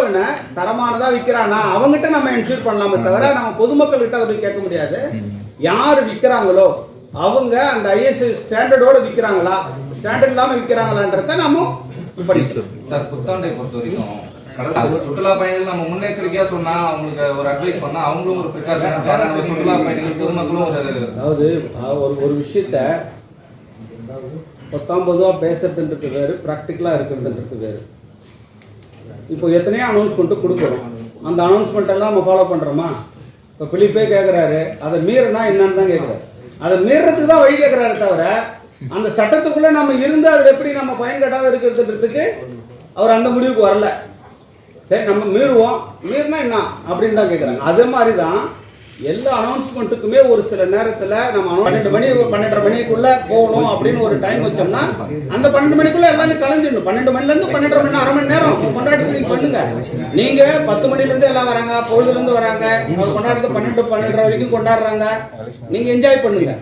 விக்கிறவன தரமானதா விக்கிறானா? அவங்ககிட்ட நம்ம என்ஷூர் பண்ணலாமே தவிர நம்ம பொதுமக்கள் கிட்ட அதை போய் கேட்க முடியாது. யார் விக்கிறாங்களோ அவங்க அந்த ஐஎஸ் ஸ்டாண்டர்டோட விக்கிறாங்களா? ஸ்டாண்டர்ட் இல்லாம விக்கிறாங்களான்றத நாம படிச்சோம் சார் புத்தாண்டை பொறுத்த வரைக்கும் சுற்றுலா பயணிகள் நம்ம முன்னெச்சரிக்கையா சொன்னா அவங்களுக்கு ஒரு அட்வைஸ் பண்ணா அவங்களும் ஒரு ப்ரிகாஷன் நம்ம சுற்றுலா பயணிகள் பொதுமக்களும் ஒரு அதாவது ஒரு ஒரு விஷயத்த பத்தாம் பொதுவாக பேசுறதுன்றது வேறு ப்ராக்டிக்கலாக இருக்கிறதுன்றது வேறு. இப்போ எத்தனையோ அனௌன்ஸ்மெண்ட்டு கொடுக்குறோம். அந்த அனௌன்ஸ்மெண்ட் எல்லாம் நம்ம ஃபாலோ பண்ணுறோமா இப்போ பிலிப்பே கேட்குறாரு அதை மீறினா என்னன்னு தான் கேட்குறாரு அதை மீறதுக்கு தான் வழி கேட்குறாரு தவிர அந்த சட்டத்துக்குள்ளே நம்ம இருந்து அதில் எப்படி நம்ம பயன் கட்டாத இருக்கிறதுன்றதுக்கு அவர் அந்த முடிவுக்கு வரல. சரி நம்ம மீறுவோம். மீறினா என்ன? அப்படின்னு தான் கேட்குறாங்க அதே மாதிரி தான் எல்லா அனௌன்ஸ்மெண்ட்டுக்குமே ஒரு சில நேரத்தில் நம்ம பன்னெண்டு மணி பன்னெண்டரை மணிக்குள்ள போகணும் அப்படின்னு ஒரு டைம் வச்சோம்னா அந்த பன்னெண்டு மணிக்குள்ள எல்லாமே கலந்துடணும் பன்னெண்டு மணிலேருந்து பன்னெண்டரை மணி அரை மணி நேரம் கொண்டாட்டத்தை நீங்க பண்ணுங்க. நீங்க பத்து மணிலேருந்து எல்லாம் வராங்க பொழுதுலேருந்து வராங்க கொண்டாட்டத்தை பன்னெண்டு பன்னெண்டரை வரைக்கும் கொண்டாடுறாங்க. நீங்க என்ஜாய் பண்ணுங்க.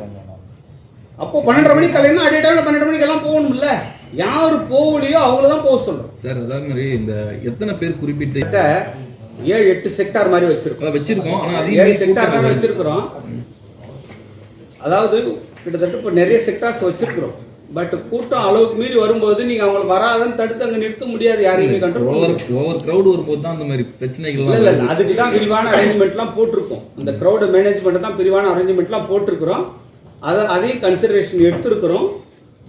அப்போ பன்னெண்டரை மணிக்கு கலைன்னா அடியே டைம்ல பன்னெண்டு மணிக்கு எல்லாம் போகணும்ல. யார் போகலையோ அவங்கள தான் போக சொல்றோம் சார் அதே மாதிரி இந்த எத்தனை பேர் குறிப்பிட்டு ஏழு எட்டு செக்டார் மாதிரி வச்சிருக்கோம். வச்சிருக்கோம். ஏழு செக்டார் மாதிரி வச்சிருக்கிறோம். அதாவது கிட்டத்தட்ட இப்போ நிறைய செக்டார்ஸ் வச்சிருக்கிறோம். பட் கூட்டம் அளவுக்கு மீறி வரும்போது நீங்க அவங்களை வராதன்னு தடுத்து அங்க நிறுத்த முடியாது. யாரையும் கண்ட்ரோல் ஓவர் ஓவர் கிரௌட் வரும்போது தான் அந்த மாதிரி பிரச்சனைகள் இல்ல இல்ல. அதுக்கு தான் விரிவான அரேஞ்ச்மெண்ட்லாம் போட்டிருக்கோம். இந்த க்ரௌட் மேனேஜ்மெண்ட் தான் விரிவான அரேஞ்ச்மெண்ட்லாம் போட்டிருக்கிறோம். அதை அதையும் கன்சிடரேஷன் எடுத்திருக்கிறோம்.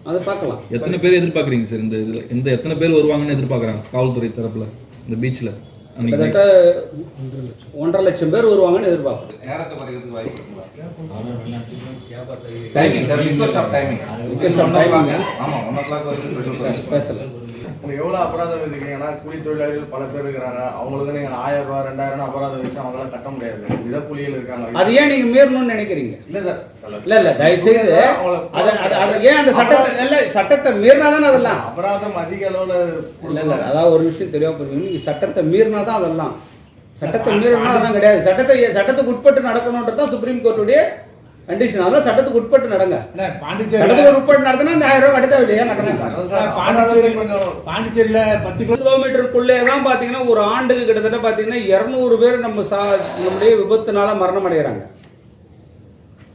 அதை பார்க்கலாம். எத்தனை பேர் எதிர்பார்க்குறீங்க சார்? இந்த இதுல இந்த எத்தனை பேர் வருவாங்கன்னு எதிர்பார்க்குறாங்க? காவல்துறை தரப்புல இந்த பீச்ல அன்னைக்கு கிட்டத்தட்ட ஒன்றரை லட்சம். பேர் வருவாங்கன்னு எதிர்பார்க்கிறோம். நேரத்தை குறைக்கிறதுக்கு வாய்ப்பு இருக்குங்களா timing sir request of timing Request of timing. ஆமா ஒன் ஓ கிளாக் வரைக்கும் ஸ்பெஷல் உங்களுக்கு எவ்வளவு அபராதம் விதிக்கிறீங்கன்னா கூலி தொழிலாளிகள் பல பேர் இருக்கிறாங்க. அவங்களுக்கு நீங்க ஆயிரம் ரூபாய் ரெண்டாயிரம் அபராதம் வச்சு அவங்களால கட்ட முடியாது. தினக்கூலிகள் இருக்காங்க. அது ஏன் நீங்க மீறணும்னு நினைக்கிறீங்க? இல்ல சார். இல்ல இல்ல தயவு செய்து அத ஏன் அந்த சட்டத்தை இல்ல சட்டத்தை மீறினா தானே அதெல்லாம்? அபராதம் அதிக அளவுல இல்ல இல்ல அதாவது ஒரு விஷயம் தெளிவா புரியும் நீங்க சட்டத்தை மீறினா தான் அதெல்லாம். சட்டத்தை மீறினா அதெல்லாம் கிடையாது. சட்டத்தை சட்டத்துக்கு உட்பட்டு நடக்கணும்ன்றது தான் சுப்ரீம் கோர்ட்டுடைய கண்டிஷன் அதான் சட்டத்துக்கு உட்பட்டு நடங்க. அண்ணா, பாண்டிச்சேரியில சட்டத்துக்கு உட்பட்டு நடத்தினா இந்த ஆயிரம் ரூபாய் கட்ட தேவையில்லையா கட்டணும். பாண்டிச்சேரி கொஞ்சம் பாண்டிச்சேரியில பத்து கிலோ கிலோமீட்டருக்குள்ளே தான் பாத்தீங்கன்னா ஒரு ஆண்டுக்கு கிட்டத்தட்ட பாத்தீங்கன்னா இருநூறு பேர் நம்ம சா நம்முடைய விபத்துனால மரணம் அடைகிறாங்க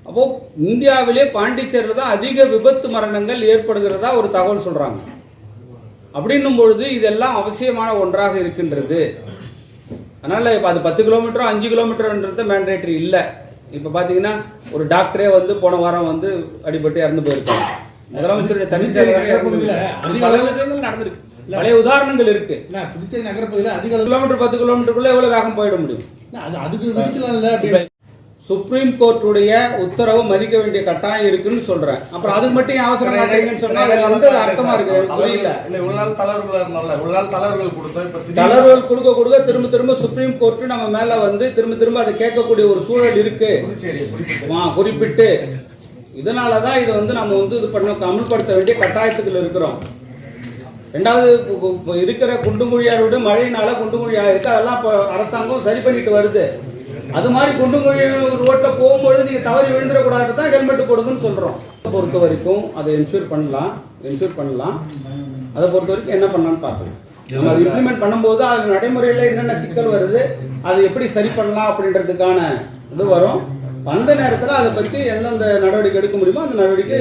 அப்போ இந்தியாவிலே பாண்டிச்சேரியில் தான் அதிக விபத்து மரணங்கள் ஏற்படுகிறதா ஒரு தகவல் சொல்றாங்க. அப்படின்னும் பொழுது இதெல்லாம் அவசியமான ஒன்றாக இருக்கின்றது. அதனால இப்போ அது பத்து கிலோமீட்டரோ அஞ்சு கிலோமீட்டர்ன்றது மேண்டேட்டரி இல்லை. இப்போ பார்த்தீங்கன்னா ஒரு டாக்டரே வந்து போன வாரம் வந்து அடிபட்டு இறந்து போயிருக்காங்க முதலமைச்சருடைய புதுச்சேரி தனிச்சேரி நகரப்பகுதியில அதிக பல அளவு- விஷயங்கள் நடந்திருக்கு பழைய உதாரணங்கள் இருக்கு. புதுச்சேரி நகரப்பகுதியில அதிக கிலோமீட்டர் பத்து கிலோமீட்டருக்குள்ள எவ்வளவு வேகம் போயிட முடியும். அதுக்கு சுப்ரீம் கோர்ட்டுடைய உத்தரவை மதிக்க வேண்டிய கட்டாயம் இருக்குன்னு சொல்றேன். அப்புறம் அதுக்கு மட்டும் ஏன் அவசரம் காட்டுறீங்கன்னு சொன்னா அது வந்து அர்த்தமா இருக்கு? புரியல. இல்ல இவ்வளவு நாள் தளர்வுகள் இருந்தால இவ்வளவு நாள் தளர்வுகள் கொடுத்தோம் இப்ப தளர்வுகள் கொடுக்க கொடுக்க திரும்ப திரும்ப சுப்ரீம் கோர்ட் நம்ம மேல வந்து திரும்ப திரும்ப அதை கேட்கக்கூடிய ஒரு சூழல் இருக்கு. குறிப்பிட்டு. ஆ, குறிப்பிட்டு. இதனால தான் இதை வந்து நம்ம வந்து இது பண்ண அமல்படுத்த வேண்டிய கட்டாயத்துக்குள்ள இருக்கிறோம். ரெண்டாவது இருக்கிற குண்டுங்குழியார் விட மழையினால குண்டுங்குழியா இருக்கு அதெல்லாம் அரசாங்கம் சரி பண்ணிட்டு வருது. அது மாதிரி குண்டுங்குழி ரோட்ல போகும்பொழுது நீங்க தவறி விழுந்துடக்கூடாது தான் ஹெல்மெட் போடுங்கன்னு சொல்றோம். பொறுத்த வரைக்கும் அதை என்ஷூர் பண்ணலாம் என்ஷூர் பண்ணலாம். அதை பொறுத்த வரைக்கும் என்ன பண்ணலாம்னு பார்க்கலாம் நம்ம அதை இம்ப்ளிமெண்ட் பண்ணும்போது அது நடைமுறையில் என்னென்ன சிக்கல் வருது அதை எப்படி சரி பண்ணலாம் அப்படின்றதுக்கான இது வரும். வந்த நேரத்தில் அதை பற்றி எந்தெந்த நடவடிக்கை எடுக்க முடியுமோ அந்த நடவடிக்கை